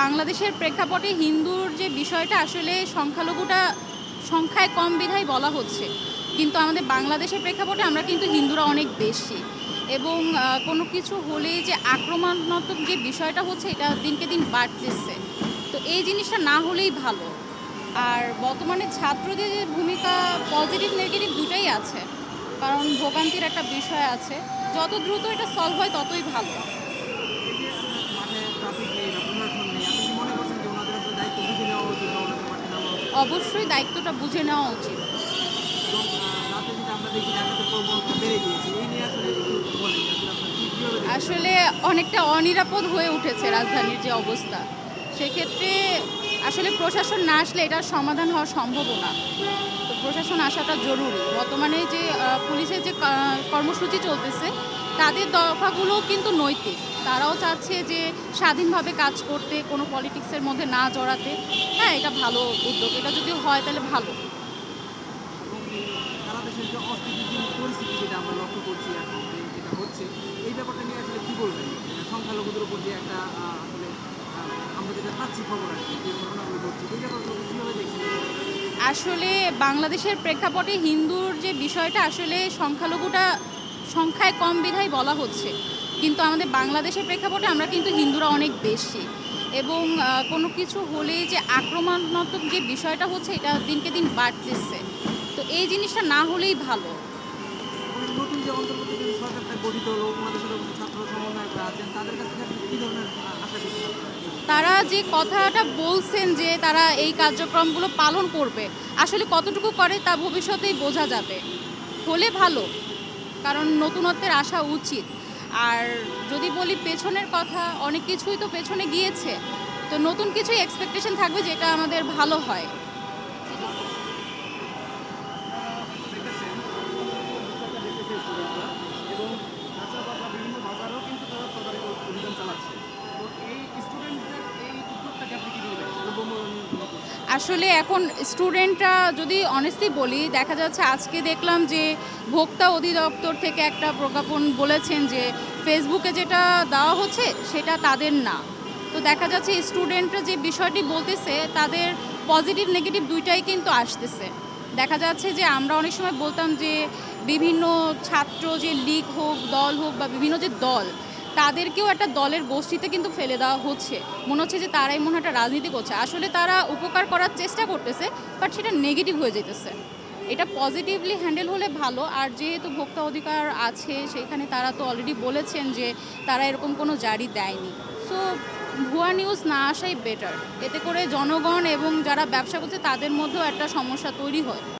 বাংলাদেশের প্রেক্ষাপটে হিন্দুর যে বিষয়টা, আসলে সংখ্যালঘুটা সংখ্যায় কম বিধায় বলা হচ্ছে। কিন্তু আমাদের বাংলাদেশের প্রেক্ষাপটে আমরা কিন্তু হিন্দুরা অনেক বেশি। এবং কোনো কিছু হলেই যে আক্রমণাত্মক যে বিষয়টা হচ্ছে, এটা দিনকে দিন বাড়তেছে। তো এই জিনিসটা না হলেই ভালো। আর বর্তমানে ছাত্রদের যে ভূমিকা পজিটিভ নেগেটিভ দুটাই আছে। কারণ ভোগান্তির একটা বিষয় আছে। যত দ্রুত এটা সলভ হয়, ততই ভালো এই যে মাঠে ট্রাফিক নেই বা প্রশাসন নেই আপনি কি মনে করছেন যে ওনাদের আসলে দায়িত্ব বুঝে নেওয়া উচিত বা ওনাদের মাঠে নামা উচিত অবশ্যই দায়িত্বটা বুঝে নেওয়া উচিত? আসলে অনেকটা অনিরাপদ হয়ে উঠেছে রাজধানীর যে অবস্থা। সেক্ষেত্রে আসলে প্রশাসন না আসলে এটার সমাধান হওয়া সম্ভব না। তো প্রশাসন আসাটা জরুরি। বর্তমানে যে পুলিশের যে কর্মসূচি চলতেছে, তাদের দফাগুলো কিন্তু নৈতিক। তারাও চাচ্ছে যে স্বাধীনভাবে কাজ করতে কোনো পলিটিক্সের মধ্যে না জড়াতে। হ্যাঁ এটা ভালো উদ্যোগ। এটা যদি হয় তাহলে ভালো। সংখ্যালঘুদের উপর যে একটা আসলে আমরা যেটা পাচ্ছি খবর আর কি যে ঘটনাগুলো ঘটছে এই ব্যাপারগুলো কীভাবে দেখছেন? আসলে বাংলাদেশের প্রেক্ষাপটে হিন্দুর যে বিষয়টা আসলে সংখ্যালঘুটা সংখ্যায় কম বিধায় বলা হচ্ছে। কিন্তু আমাদের বাংলাদেশের প্রেক্ষাপটে আমরা কিন্তু হিন্দুরা অনেক বেশি। এবং কোনো কিছু হলেই যে আক্রমণাত্মক যে বিষয়টা হচ্ছে এটা দিনকে দিন বাড়তেছে। তো এই জিনিসটা না হলেই ভালো। নতুন যে অন্তর্বর্তীকালীন সরকারটা গঠিত হলো ওনাদের সাথে ছাত্র সমন্বয়করা আছেন তাদের কাছ থেকে কী ধরনের আশা তারা যে কথাটা বলছেন যে তারা এই কার্যক্রমগুলো পালন করবে আসলে কতটুকু করে তা ভবিষ্যতেই বোঝা যাবে। হলে ভালো কারণ নতুনত্বের আসা উচিত। আর যদি বলি পেছনের কথা, অনেক কিছুই তো পেছনে গিয়েছে। তো নতুন কিছুই এক্সপেকটেশন থাকবে যেটা আমাদের ভালো হয়। আসলে এখন স্টুডেন্টরা যদি অনেস্টলি বলি, দেখা যাচ্ছে আজকে দেখলাম যে ভোক্তা অধিদপ্তর থেকে একটা প্রজ্ঞাপন বলেছেন যে ফেসবুকে যেটা দেওয়া হচ্ছে সেটা তাদের না। তো দেখা যাচ্ছে স্টুডেন্টরা যে বিষয়টি বলতেছে, তাদের পজিটিভ, নেগেটিভ দুইটাই কিন্তু আসতেছে। দেখা যাচ্ছে যে আমরা অনেক সময় বলতাম যে বিভিন্ন ছাত্র যে লীগ হোক, দল হোক বা বিভিন্ন যে দল তাদেরকেও একটা দলের গোষ্ঠীতে কিন্তু ফেলে দেওয়া হচ্ছে। মনে হচ্ছে যে তারাই মনে একটা রাজনীতি করছে। আসলে তারা উপকার করার চেষ্টা করতেছে বাট সেটা নেগেটিভ হয়ে যেতেছে। এটা পজিটিভলি হ্যান্ডেল হলে ভালো, আর যেহেতু ভোক্তা অধিকার আছে সেখানে তারা তো অলরেডি বলেছেন যে তারা এরকম কোনো জারি দেয়নি। সো ভুয়া নিউজ না আসাই বেটার এতে করে জনগণ এবং যারা ব্যবসা করছে, তাদের মধ্যেও একটা সমস্যা তৈরি হয়।